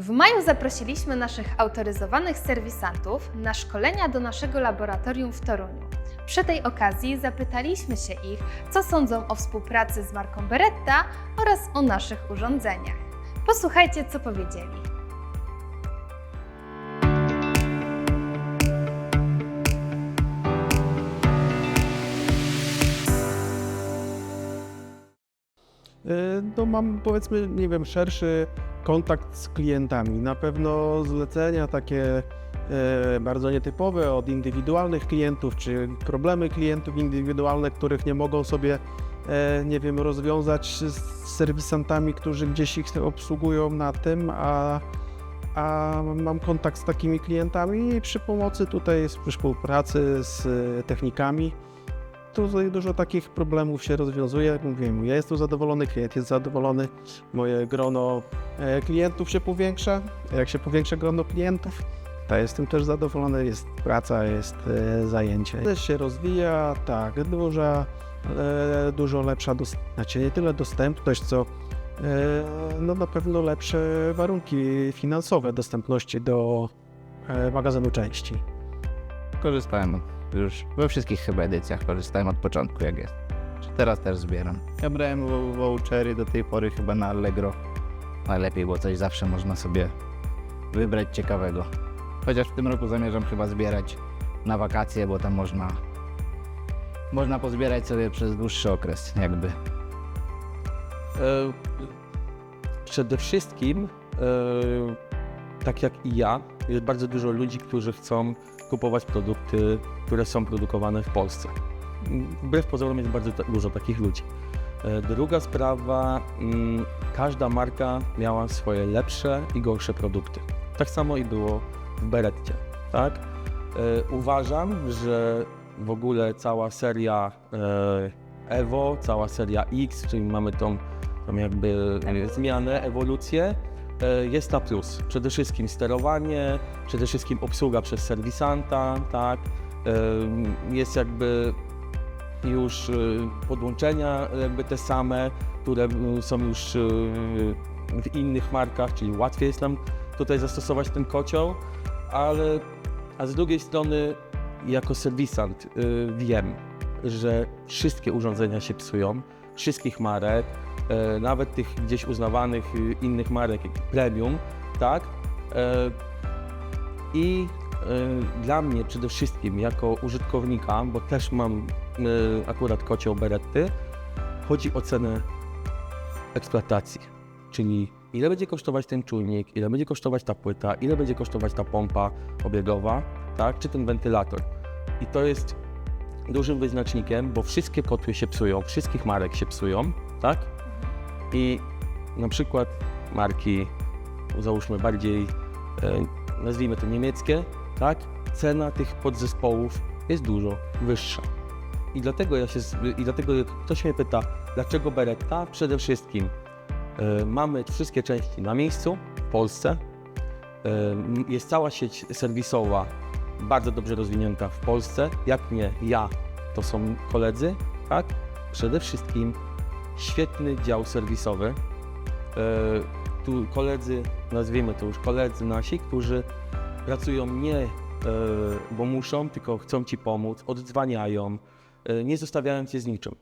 W maju zaprosiliśmy naszych autoryzowanych serwisantów na szkolenia do naszego laboratorium w Toruniu. Przy tej okazji zapytaliśmy się ich, co sądzą o współpracy z marką Beretta oraz o naszych urządzeniach. Posłuchajcie, co powiedzieli. Y, No mam powiedzmy, nie wiem, szerszy kontakt z klientami. Na pewno zlecenia takie e, bardzo nietypowe od indywidualnych klientów, czy problemy klientów indywidualne, których nie mogą sobie, e, nie wiem, rozwiązać z serwisantami, którzy gdzieś ich obsługują na tym, a, a mam kontakt z takimi klientami i przy pomocy tutaj, przy współpracy z e, technikami, tutaj dużo takich problemów się rozwiązuje. Jak mówiłem, ja jestem zadowolony, klient jest zadowolony, moje grono klientów się powiększa. Jak się powiększa grono klientów, to jestem też zadowolony, jest praca, jest e, zajęcie. Też się rozwija, tak, duża, e, dużo lepsza, znaczy nie tyle dostępność, co e, no na pewno lepsze warunki finansowe dostępności do e, magazynu części. Korzystałem już we wszystkich chyba edycjach, korzystałem od początku jak jest. Teraz też zbieram. Ja brałem vouchery do tej pory chyba na Allegro. Najlepiej, bo coś zawsze można sobie wybrać ciekawego. Chociaż w tym roku zamierzam chyba zbierać na wakacje, bo tam można można pozbierać sobie przez dłuższy okres jakby. E, Przede wszystkim, e, tak jak i ja, jest bardzo dużo ludzi, którzy chcą kupować produkty, które są produkowane w Polsce. Wbrew pozorom jest bardzo dużo takich ludzi. E, Druga sprawa, mm, każda marka miała swoje lepsze i gorsze produkty. Tak samo i było w Beretcie, tak? E, Uważam, że w ogóle cała seria e, Evo, cała seria X, czyli mamy tą, tą jakby zmianę, ewolucję, jest na plus. Przede wszystkim sterowanie, przede wszystkim obsługa przez serwisanta, tak? Jest jakby już e, podłączenia jakby te same, które są już e, w innych markach, czyli łatwiej jest nam tutaj zastosować ten kocioł, ale a z drugiej strony jako serwisant y, wiem, że wszystkie urządzenia się psują, wszystkich marek, nawet tych gdzieś uznawanych y, innych marek, jak premium, tak? I dla mnie przede wszystkim jako użytkownika, bo też mam e, akurat kocioł Beretty, chodzi o cenę eksploatacji, czyli ile będzie kosztować ten czujnik, ile będzie kosztować ta płyta, ile będzie kosztować ta pompa obiegowa, tak, czy ten wentylator. I to jest dużym wyznacznikiem, bo wszystkie kotły się psują, wszystkich marek się psują, tak? I na przykład marki, załóżmy bardziej, e, nazwijmy to niemieckie, tak? Cena tych podzespołów jest dużo wyższa. I dlatego ja się, i dlatego ktoś mnie pyta, dlaczego Beretta? Przede wszystkim e, mamy wszystkie części na miejscu w Polsce. M- Jest cała sieć serwisowa bardzo dobrze rozwinięta w Polsce. Jak nie ja, to są koledzy, tak? Przede wszystkim świetny dział serwisowy. E, Tu koledzy, nazwijmy to już koledzy nasi, którzy pracują nie e, bo muszą, tylko chcą Ci pomóc, oddzwaniają, e, nie zostawiają Cię z niczym.